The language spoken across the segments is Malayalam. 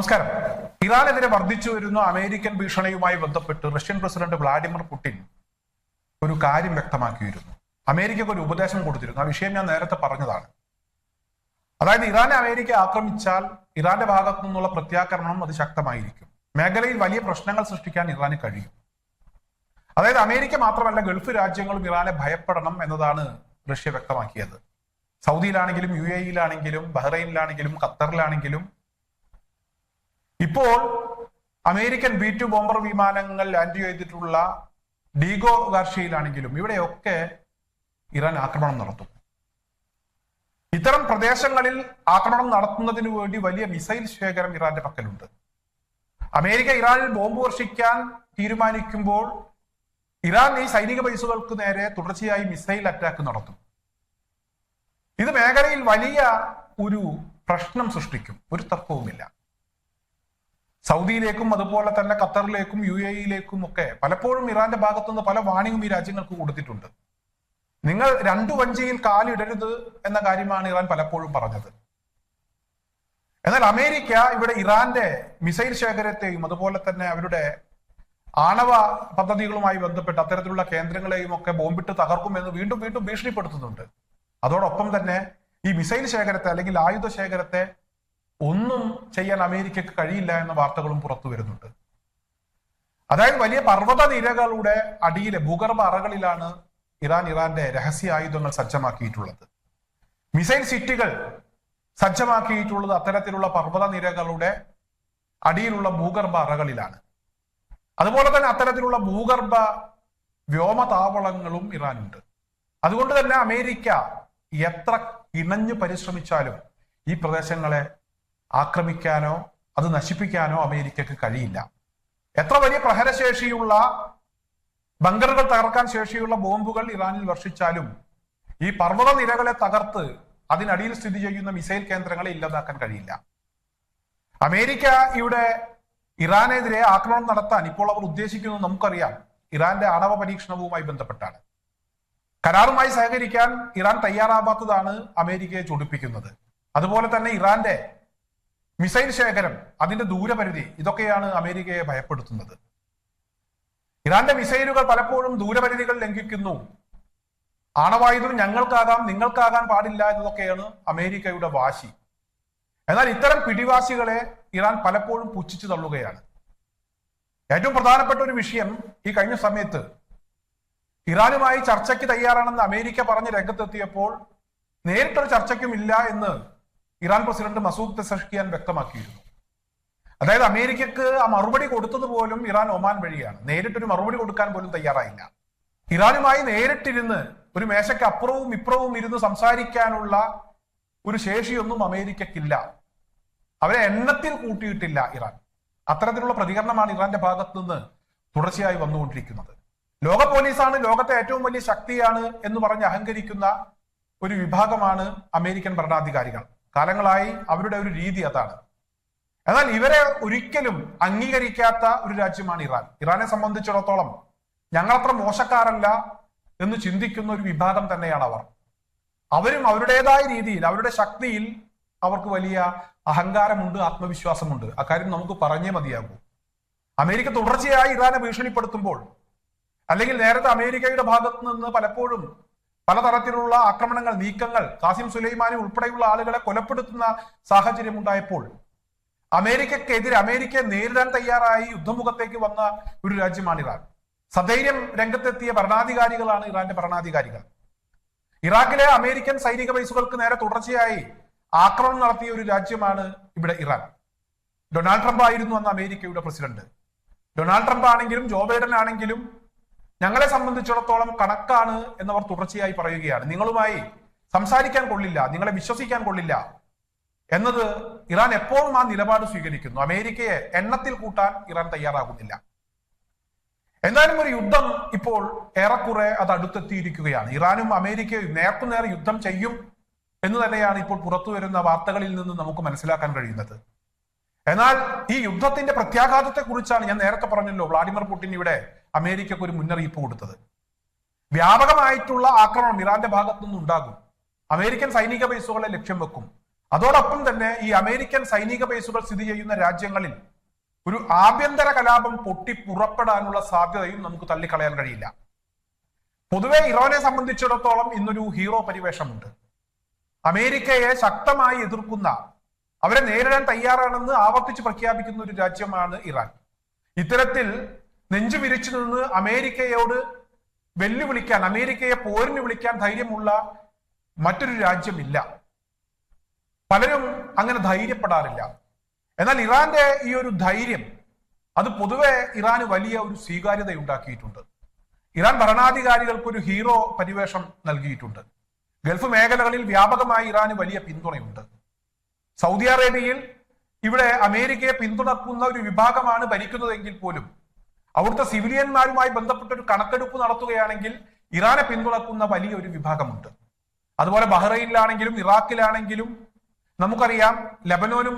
നമസ്കാരം. ഇറാനെതിരെ വർദ്ധിച്ചു വരുന്ന അമേരിക്കൻ ഭീഷണിയുമായി ബന്ധപ്പെട്ട് റഷ്യൻ പ്രസിഡന്റ് വ്ളാഡിമിർ പുടിൻ ഒരു കാര്യം വ്യക്തമാക്കിയിരുന്നു. അമേരിക്കക്ക് ഒരു ഉപദേശം കൊടുത്തിരുന്നു. ആ വിഷയം ഞാൻ നേരത്തെ പറഞ്ഞതാണ്. അതായത് ഇറാനെ അമേരിക്ക ആക്രമിച്ചാൽ ഇറാന്റെ ഭാഗത്തു നിന്നുള്ള പ്രത്യാക്രമണം അത് ശക്തമായിരിക്കും. മേഖലയിൽ വലിയ പ്രശ്നങ്ങൾ സൃഷ്ടിക്കാൻ ഇറാന് കഴിയും. അതായത് അമേരിക്ക മാത്രമല്ല ഗൾഫ് രാജ്യങ്ങളും ഇറാനെ ഭയപ്പെടണം എന്നതാണ് റഷ്യ വ്യക്തമാക്കിയത്. സൗദിയിലാണെങ്കിലും യു എയിലാണെങ്കിലും ബഹ്റൈനിലാണെങ്കിലും ഖത്തറിലാണെങ്കിലും ഇപ്പോൾ അമേരിക്കൻ ബി ടു ബോംബർ വിമാനങ്ങൾ ലാൻഡ് ചെയ്തിട്ടുള്ള ഡീഗോ ഗാർഷ്യയിലാണെങ്കിലും ഇവിടെയൊക്കെ ഇറാൻ ആക്രമണം നടത്തും. ഇത്തരം പ്രദേശങ്ങളിൽ ആക്രമണം നടത്തുന്നതിന് വേണ്ടി വലിയ മിസൈൽ ശേഖരം ഇറാന്റെ പക്കലുണ്ട്. അമേരിക്ക ഇറാനിൽ ബോംബ് വർഷിക്കാൻ തീരുമാനിക്കുമ്പോൾ ഇറാൻ ഈ സൈനിക ബേസുകൾക്ക് നേരെ തുടർച്ചയായി മിസൈൽ അറ്റാക്ക് നടത്തും. ഇത് മേഖലയിൽ വലിയ ഒരു പ്രശ്നം സൃഷ്ടിക്കും ഒരു തർക്കവുമില്ല. സൗദിയിലേക്കും അതുപോലെ തന്നെ ഖത്തറിലേക്കും യു എയിലേക്കും ഒക്കെ പലപ്പോഴും ഇറാന്റെ ഭാഗത്തുനിന്ന് പല വാണിംഗും ഈ രാജ്യങ്ങൾക്ക് കൊടുത്തിട്ടുണ്ട്. നിങ്ങൾ രണ്ടു വഞ്ചിയിൽ കാലിടരുത് എന്ന കാര്യമാണ് ഇറാൻ പലപ്പോഴും പറഞ്ഞത്. എന്നാൽ അമേരിക്ക ഇവിടെ ഇറാന്റെ മിസൈൽ ശേഖരത്തെയും അതുപോലെ തന്നെ അവരുടെ ആണവ പദ്ധതികളുമായി ബന്ധപ്പെട്ട് അത്തരത്തിലുള്ള കേന്ദ്രങ്ങളെയും ഒക്കെ ബോംബിട്ട് തകർക്കുമെന്ന് വീണ്ടും വീണ്ടും ഭീഷണിപ്പെടുത്തുന്നുണ്ട്. അതോടൊപ്പം തന്നെ ഈ മിസൈൽ ശേഖരത്തെ അല്ലെങ്കിൽ ആയുധ ശേഖരത്തെ ഒന്നും ചെയ്യാൻ അമേരിക്കക്ക് കഴിയില്ല എന്ന വാർത്തകളും പുറത്തു വരുന്നുണ്ട്. അതായത് വലിയ പർവത നിരകളുടെ അടിയിലെ ഭൂഗർഭ അറകളിലാണ് ഇറാൻ ഇറാന്റെ രഹസ്യ ആയുധങ്ങൾ സജ്ജമാക്കിയിട്ടുള്ളത്. മിസൈൽ സിറ്റികൾ സജ്ജമാക്കിയിട്ടുള്ളത് അത്തരത്തിലുള്ള പർവത നിരകളുടെ അടിയിലുള്ള ഭൂഗർഭ അറകളിലാണ്. അതുപോലെ തന്നെ അത്തരത്തിലുള്ള ഭൂഗർഭ വ്യോമതാവളങ്ങളും ഇറാനുണ്ട്. അതുകൊണ്ട് തന്നെ അമേരിക്ക എത്ര കിണഞ്ഞു പരിശ്രമിച്ചാലും ഈ പ്രദേശങ്ങളെ ആക്രമിക്കാനോ അത് നശിപ്പിക്കാനോ അമേരിക്കക്ക് കഴിയില്ല. എത്ര വലിയ പ്രഹരശേഷിയുള്ള ബങ്കറുകൾ തകർക്കാൻ ശേഷിയുള്ള ബോംബുകൾ ഇറാനിൽ വർഷിച്ചാലും ഈ പർവത നിരകളെ തകർത്ത് അതിനടിയിൽ സ്ഥിതി ചെയ്യുന്ന മിസൈൽ കേന്ദ്രങ്ങളെ ഇല്ലാതാക്കാൻ കഴിയില്ല. അമേരിക്ക ഇവിടെ ഇറാനെതിരെ ആക്രമണം നടത്താൻ ഇപ്പോൾ അവർ ഉദ്ദേശിക്കുന്നത് നമുക്കറിയാം. ഇറാന്റെ ആണവ പരീക്ഷണവുമായി ബന്ധപ്പെട്ടാണ്. കരാറുമായി സഹകരിക്കാൻ ഇറാൻ തയ്യാറാവാത്തതാണ് അമേരിക്കയെ ചൊടിപ്പിക്കുന്നത്. അതുപോലെ തന്നെ ഇറാന്റെ മിസൈൽ ശേഖരം അതിന്റെ ദൂരപരിധി ഇതൊക്കെയാണ് അമേരിക്കയെ ഭയപ്പെടുത്തുന്നത്. ഇറാന്റെ മിസൈലുകൾ പലപ്പോഴും ദൂരപരിധികൾ ലംഘിക്കുന്നു. ആണവായുധം ഞങ്ങൾക്കാകാം നിങ്ങൾക്കാകാൻ പാടില്ല എന്നതൊക്കെയാണ് അമേരിക്കയുടെ വാശി. എന്നാൽ ഇത്തരം പിടിവാശികളെ ഇറാൻ പലപ്പോഴും പുച്ഛിച്ചു തള്ളുകയാണ്. ഏറ്റവും പ്രധാനപ്പെട്ട ഒരു വിഷയം ഈ കഴിഞ്ഞ സമയത്ത് ഇറാനുമായി ചർച്ചയ്ക്ക് തയ്യാറാണെന്ന് അമേരിക്ക പറഞ്ഞ് രംഗത്തെത്തിയപ്പോൾ നേരിട്ടൊരു ചർച്ചയ്ക്കും ഇല്ല എന്ന് ഇറാൻ പ്രസിഡന്റ് മസൂദ് പെസഷ്കിയാൻ വ്യക്തമാക്കിയിരുന്നു. അതായത് അമേരിക്കക്ക് ആ മറുപടി കൊടുത്തത് പോലും ഇറാൻ ഒമാൻ വഴിയാണ്. നേരിട്ടൊരു മറുപടി കൊടുക്കാൻ പോലും തയ്യാറായില്ല. ഇറാനുമായി നേരിട്ടിരുന്ന് ഒരു മേശയ്ക്ക് അപ്പുറവും ഇപ്പുറവും ഇരുന്ന് സംസാരിക്കാനുള്ള ഒരു ശേഷിയൊന്നും അമേരിക്കക്കില്ല. അവരെ എണ്ണത്തിൽ കൂട്ടിയിട്ടില്ല ഇറാൻ. അത്തരത്തിലുള്ള പ്രതികരണമാണ് ഇറാന്റെ ഭാഗത്ത് നിന്ന് തുടർച്ചയായി വന്നുകൊണ്ടിരിക്കുന്നത്. ലോക പോലീസാണ് ലോകത്തെ ഏറ്റവും വലിയ ശക്തിയാണ് എന്ന് പറഞ്ഞ് അഹങ്കരിക്കുന്ന ഒരു വിഭാഗമാണ് അമേരിക്കൻ ഭരണാധികാരികൾ. കാലങ്ങളായി അവരുടെ ഒരു രീതി അതാണ്. എന്നാൽ ഇവരെ ഒരിക്കലും അംഗീകരിക്കാത്ത ഒരു രാജ്യമാണ് ഇറാൻ. ഇറാനെ സംബന്ധിച്ചിടത്തോളം ഞങ്ങളത്ര മോശക്കാരല്ല എന്ന് ചിന്തിക്കുന്ന ഒരു വിഭാഗം തന്നെയാണ് അവർ. അവരും അവരുടേതായ രീതിയിൽ അവരുടെ ശക്തിയിൽ അവർക്ക് വലിയ അഹങ്കാരമുണ്ട് ആത്മവിശ്വാസമുണ്ട്. അക്കാര്യം നമുക്ക് പറഞ്ഞേ മതിയാകൂ. അമേരിക്ക തുടർച്ചയായി ഇറാനെ ഭീഷണിപ്പെടുത്തുമ്പോൾ അല്ലെങ്കിൽ നേരത്തെ അമേരിക്കയുടെ ഭാഗത്ത് നിന്ന് പലപ്പോഴും പലതരത്തിലുള്ള ആക്രമണങ്ങൾ നീക്കങ്ങൾ കാസിം സുലൈമാനി ഉൾപ്പെടെയുള്ള ആളുകളെ കൊലപ്പെടുത്തുന്ന സാഹചര്യം ഉണ്ടായപ്പോൾ അമേരിക്കക്കെതിരെ അമേരിക്കയെ നേരിടാൻ തയ്യാറായി യുദ്ധമുഖത്തേക്ക് വന്ന ഒരു രാജ്യമാണ് ഇറാൻ. സധൈര്യം രംഗത്തെത്തിയ ഭരണാധികാരികളാണ് ഇറാന്റെ ഭരണാധികാരികൾ. ഇറാഖിലെ അമേരിക്കൻ സൈനിക ബേസുകൾക്ക് നേരെ തുടർച്ചയായി ആക്രമണം നടത്തിയ ഒരു രാജ്യമാണ് ഇവിടെ ഇറാൻ. ഡൊണാൾഡ് ട്രംപ് ആയിരുന്നു അന്ന് അമേരിക്കയുടെ പ്രസിഡന്റ്. ഡൊണാൾഡ് ട്രംപ് ആണെങ്കിലും ജോ ബൈഡൻ ആണെങ്കിലും ഞങ്ങളെ സംബന്ധിച്ചിടത്തോളം കണക്കാണ് എന്നവർ തുടർച്ചയായി പറയുകയാണ്. നിങ്ങളുമായി സംസാരിക്കാൻ കൊള്ളില്ല നിങ്ങളെ വിശ്വസിക്കാൻ കൊള്ളില്ല എന്നത് ഇറാൻ എപ്പോഴും ആ നിലപാട് സ്വീകരിക്കുന്നു. അമേരിക്കയെ എണ്ണത്തിൽ കൂട്ടാൻ ഇറാൻ തയ്യാറാകുന്നില്ല. എന്തായാലും ഒരു യുദ്ധം ഇപ്പോൾ ഏറെക്കുറെ അത് അടുത്തെത്തിയിരിക്കുകയാണ്. ഇറാനും അമേരിക്കയും നേർക്കുനേർ യുദ്ധം ചെയ്യും എന്ന് തന്നെയാണ് ഇപ്പോൾ പുറത്തു വരുന്ന വാർത്തകളിൽ നിന്ന് നമുക്ക് മനസ്സിലാക്കാൻ കഴിയുന്നത്. എന്നാൽ ഈ യുദ്ധത്തിന്റെ പ്രത്യാഘാതത്തെ കുറിച്ചാണ് ഞാൻ നേരത്തെ പറഞ്ഞല്ലോ വ്ളാഡിമിർ പുടിൻ ഇവിടെ അമേരിക്കക്ക് ഒരു മുന്നറിയിപ്പ് കൊടുത്തത്. വ്യാപകമായിട്ടുള്ള ആക്രമണം ഇറാന്റെ ഭാഗത്തു നിന്നുണ്ടാകും. അമേരിക്കൻ സൈനിക ബേസുകളെ ലക്ഷ്യം വെക്കും. അതോടൊപ്പം തന്നെ ഈ അമേരിക്കൻ സൈനിക ബേസുകൾ സ്ഥിതി ചെയ്യുന്ന രാജ്യങ്ങളിൽ ഒരു ആഭ്യന്തര കലാപം പൊട്ടി പുറപ്പെടാനുള്ള സാധ്യതയും നമുക്ക് തള്ളിക്കളയാൻ കഴിയില്ല. പൊതുവെ ഇറാനെ സംബന്ധിച്ചിടത്തോളം ഇന്നൊരു ഹീറോ പരിവേഷമുണ്ട്. അമേരിക്കയെ ശക്തമായി എതിർക്കുന്ന അവരെ നേരിടാൻ തയ്യാറാണെന്ന് ആവർത്തിച്ച് പ്രഖ്യാപിക്കുന്ന ഒരു രാജ്യമാണ് ഇറാൻ. ഇത്തരത്തിൽ നെഞ്ചു വിരിച്ചു നിന്ന് അമേരിക്കയോട് വെല്ലുവിളിക്കാൻ അമേരിക്കയെ പോരിന് വിളിക്കാൻ ധൈര്യമുള്ള മറ്റൊരു രാജ്യമില്ല. പലരും അങ്ങനെ ധൈര്യപ്പെടാറില്ല. എന്നാൽ ഇറാന്റെ ഈ ഒരു ധൈര്യം അത് പൊതുവെ ഇറാന് വലിയ ഒരു സ്വീകാര്യത ഉണ്ടാക്കിയിട്ടുണ്ട് ഇറാൻ ഭരണാധികാരികൾക്ക് ഒരു ഹീറോ പരിവേഷം നൽകിയിട്ടുണ്ട്. ഗൾഫ് മേഖലകളിൽ വ്യാപകമായി ഇറാന് വലിയ പിന്തുണയുണ്ട്. സൗദി അറേബ്യയിൽ ഇവിടെ അമേരിക്കയെ പിന്തുണക്കുന്ന ഒരു വിഭാഗമാണ് ഭരിക്കുന്നതെങ്കിൽ പോലും അവിടുത്തെ സിവിലിയന്മാരുമായി ബന്ധപ്പെട്ട ഒരു കണക്കെടുപ്പ് നടത്തുകയാണെങ്കിൽ ഇറാനെ പിന്തുണക്കുന്ന വലിയ ഒരു വിഭാഗമുണ്ട്. അതുപോലെ ബഹ്റൈനിലാണെങ്കിലും ഇറാഖിലാണെങ്കിലും നമുക്കറിയാം ലബനോനും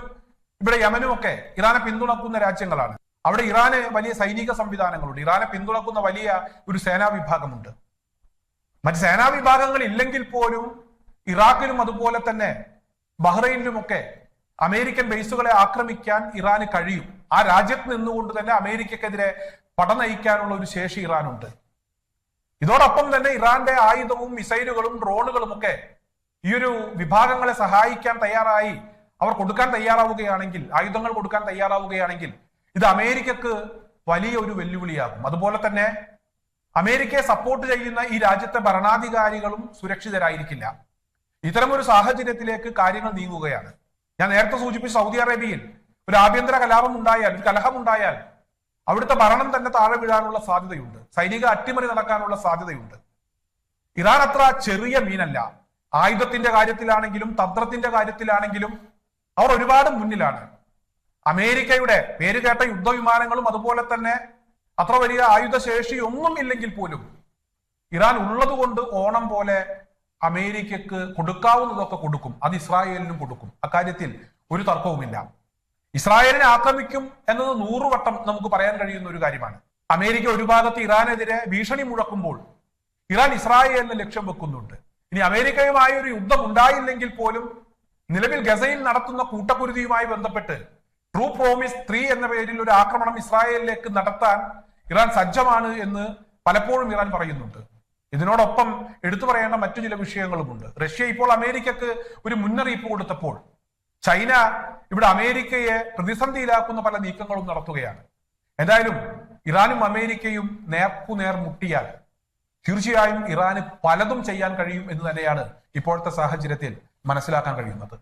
ഇവിടെ യമനും ഒക്കെ ഇറാനെ പിന്തുണക്കുന്ന രാജ്യങ്ങളാണ്. അവിടെ ഇറാന് വലിയ സൈനിക സംവിധാനങ്ങളുണ്ട്. ഇറാനെ പിന്തുണക്കുന്ന വലിയ ഒരു സേനാ വിഭാഗമുണ്ട്. മറ്റ് സേനാ വിഭാഗങ്ങൾ ഇല്ലെങ്കിൽ പോലും ഇറാഖിലും അതുപോലെ തന്നെ ബഹ്റൈനിലുമൊക്കെ അമേരിക്കൻ ബേസുകളെ ആക്രമിക്കാൻ ഇറാന് കഴിയും. ആ രാജ്യത്ത് നിന്നുകൊണ്ട് തന്നെ അമേരിക്കക്കെതിരെ പട നയിക്കാനുള്ള ഒരു ശേഷി ഇറാനുണ്ട്. ഇതോടൊപ്പം തന്നെ ഇറാന്റെ ആയുധവും മിസൈലുകളും ഡ്രോണുകളും ഒക്കെ ഈ ഒരു വിഭാഗങ്ങളെ സഹായിക്കാൻ തയ്യാറായി. അവർ കൊടുക്കാൻ തയ്യാറാവുകയാണെങ്കിൽ ആയുധങ്ങൾ കൊടുക്കാൻ തയ്യാറാവുകയാണെങ്കിൽ ഇത് അമേരിക്കക്ക് വലിയ ഒരു വെല്ലുവിളിയാകും. അതുപോലെ തന്നെ അമേരിക്കയെ സപ്പോർട്ട് ചെയ്യുന്ന ഈ രാജ്യത്തെ ഭരണാധികാരികളും സുരക്ഷിതരായിരിക്കില്ല. ഇത്തരമൊരു സാഹചര്യത്തിലേക്ക് കാര്യങ്ങൾ നീങ്ങുകയാണ്. ഞാൻ നേരത്തെ സൂചിപ്പിച്ച സൗദി അറേബ്യയിൽ ഒരു ആഭ്യന്തര കലാപം ഉണ്ടായാൽ ഒരു കലഹം ഉണ്ടായാൽ അവിടുത്തെ ഭരണം തന്നെ താഴെ വീഴാനുള്ള സാധ്യതയുണ്ട്. സൈനിക അട്ടിമറി നടക്കാനുള്ള സാധ്യതയുണ്ട്. ഇറാൻ അത്ര ചെറിയ മീനല്ല. ആയുധത്തിന്റെ കാര്യത്തിലാണെങ്കിലും തന്ത്രത്തിന്റെ കാര്യത്തിലാണെങ്കിലും അവർ ഒരുപാട് മുന്നിലാണ്. അമേരിക്കയുടെ പേര് കേട്ട യുദ്ധവിമാനങ്ങളും അതുപോലെ തന്നെ അത്ര വലിയ ആയുധശേഷി ഒന്നും ഇല്ലെങ്കിൽ പോലും ഇറാൻ ഉള്ളതുകൊണ്ട് ഓണം പോലെ അമേരിക്കക്ക് കൊടുക്കാവുന്നതൊക്കെ കൊടുക്കും. അത് ഇസ്രായേലിനും കൊടുക്കും. അക്കാര്യത്തിൽ ഒരു തർക്കവുമില്ല. ഇസ്രായേലിനെ ആക്രമിക്കും എന്നത് നൂറുവട്ടം നമുക്ക് പറയാൻ കഴിയുന്ന ഒരു കാര്യമാണ്. അമേരിക്ക ഒരു ഭാഗത്ത് ഇറാനെതിരെ ഭീഷണി മുഴക്കുമ്പോൾ ഇറാൻ ഇസ്രായേലിനെ ലക്ഷ്യം വെക്കുന്നുണ്ട്. ഇനി അമേരിക്കയുമായി ഒരു യുദ്ധം ഉണ്ടായില്ലെങ്കിൽ പോലും നിലവിൽ ഗസയിൽ നടത്തുന്ന കൂട്ടക്കുരുതിയുമായി ബന്ധപ്പെട്ട് ട്രൂ പ്രോമിസ് ത്രീ എന്ന പേരിൽ ഒരു ആക്രമണം ഇസ്രായേലിലേക്ക് നടത്താൻ ഇറാൻ സജ്ജമാണ് എന്ന് പലപ്പോഴും ഇറാൻ പറയുന്നുണ്ട്. ഇതിനോടൊപ്പം എടുത്തു പറയേണ്ട മറ്റു ചില വിഷയങ്ങളുമുണ്ട്. റഷ്യ ഇപ്പോൾ അമേരിക്കക്ക് ഒരു മുന്നറിയിപ്പ് കൊടുത്തപ്പോൾ ചൈന ഇവിടെ അമേരിക്കയെ പ്രതിസന്ധിയിലാക്കുന്ന പല നീക്കങ്ങളും നടത്തുകയാണ്. എന്തായാലും ഇറാനും അമേരിക്കയും നേർക്കുനേർ മുട്ടിയാൽ തീർച്ചയായും ഇറാന് പലതും ചെയ്യാൻ കഴിയും എന്ന് തന്നെയാണ് ഇപ്പോഴത്തെ സാഹചര്യത്തിൽ മനസ്സിലാക്കാൻ കഴിയുന്നത്.